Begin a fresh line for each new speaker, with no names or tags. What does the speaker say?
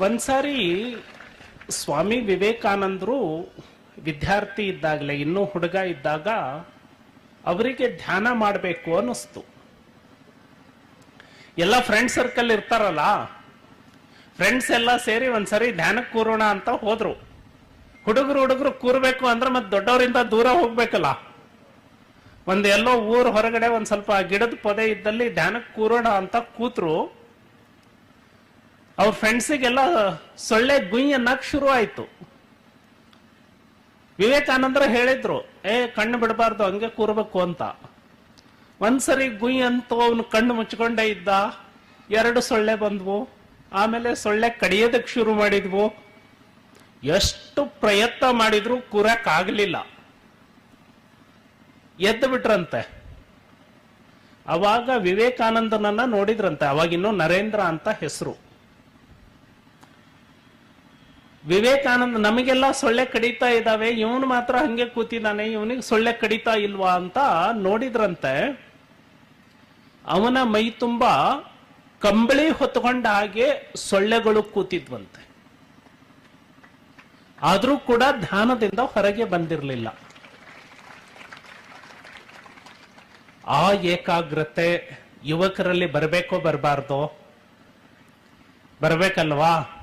ಒಂದ್ಸಾರಿ ಸ್ವಾಮಿ ವಿವೇಕಾನಂದರು ವಿದ್ಯಾರ್ಥಿ ಇದ್ದಾಗಲೇ, ಇನ್ನೂ ಹುಡುಗ ಇದ್ದಾಗ ಅವರಿಗೆ ಧ್ಯಾನ ಮಾಡಬೇಕು ಅನ್ನಿಸ್ತು. ಎಲ್ಲ ಫ್ರೆಂಡ್ ಸರ್ಕಲ್ ಇರ್ತಾರಲ್ಲ ಫ್ರೆಂಡ್ಸ್ ಎಲ್ಲ ಸೇರಿ ಒಂದ್ಸರಿ ಧ್ಯಾನಕ್ಕೆ ಕೂರೋಣ ಅಂತ ಹೋದ್ರು. ಹುಡುಗರು ಹುಡುಗರು ಕೂರ್ಬೇಕು ಅಂದ್ರೆ ಮತ್ತೆ ದೊಡ್ಡವರಿಂದ ದೂರ ಹೋಗ್ಬೇಕಲ್ಲ. ಒಂದು ಎಲ್ಲೋ ಊರ್ ಹೊರಗಡೆ ಒಂದ್ ಸ್ವಲ್ಪ ಗಿಡದ ಪೊದೆ ಇದ್ದಲ್ಲಿ ಧ್ಯಾನಕ್ಕೆ ಕೂರೋಣ ಅಂತ ಕೂತ್ರು. ಅವ್ರ ಫ್ರೆಂಡ್ಸಿಗೆಲ್ಲ ಸೊಳ್ಳೆ ಗುಂಯ ಅನ್ನಕ್ ಶುರು ಆಯ್ತು. ವಿವೇಕಾನಂದ್ರ ಹೇಳಿದ್ರು, ಏ, ಕಣ್ಣು ಬಿಡಬಾರ್ದು, ಹಂಗೆ ಕೂರ್ಬೇಕು ಅಂತ. ಒಂದ್ಸರಿ ಗುಯ್ ಅಂತ ಅವನು ಕಣ್ಣು ಮುಚ್ಕೊಂಡೇ ಇದ್ದ. ಎರಡು ಸೊಳ್ಳೆ ಬಂದ್ವು. ಆಮೇಲೆ ಸೊಳ್ಳೆ ಕಡಿಯೋದಕ್ಕೆ ಶುರು ಮಾಡಿದ್ವು. ಎಷ್ಟು ಪ್ರಯತ್ನ ಮಾಡಿದ್ರು ಕೂರಕ್ ಆಗ್ಲಿಲ್ಲ. ಎದ್ದು ಬಿಟ್ರಂತೆ. ಅವಾಗ ವಿವೇಕಾನಂದನನ್ನ ನೋಡಿದ್ರಂತೆ, ಅವಾಗಿನ್ನೂ ನರೇಂದ್ರ ಅಂತ ಹೆಸರು. ವಿವೇಕಾನಂದ ನಮಗೆಲ್ಲ ಸೊಳ್ಳೆ ಕಡಿತಾ ಇದ್ದಾವೆ, ಇವನು ಮಾತ್ರ ಹಂಗೆ ಕೂತಿದ್ದಾನೆ, ಇವನಿಗೆ ಸೊಳ್ಳೆ ಕಡಿತಾ ಇಲ್ವಾ ಅಂತ ನೋಡಿದ್ರಂತೆ. ಅವನ ಮೈ ತುಂಬಾ ಕಂಬಳಿ ಹೊತ್ಕೊಂಡ ಹಾಗೆ ಸೊಳ್ಳೆಗಳು ಕೂತಿದ್ವಂತೆ. ಆದರೂ ಕೂಡ ಧ್ಯಾನದಿಂದ ಹೊರಗೆ ಬಂದಿರಲಿಲ್ಲ. ಆ ಏಕಾಗ್ರತೆ ಯುವಕರಲ್ಲಿ ಬರಬೇಕೋ ಬರಬಾರ್ದೋ? ಬರ್ಬೇಕಲ್ವಾ?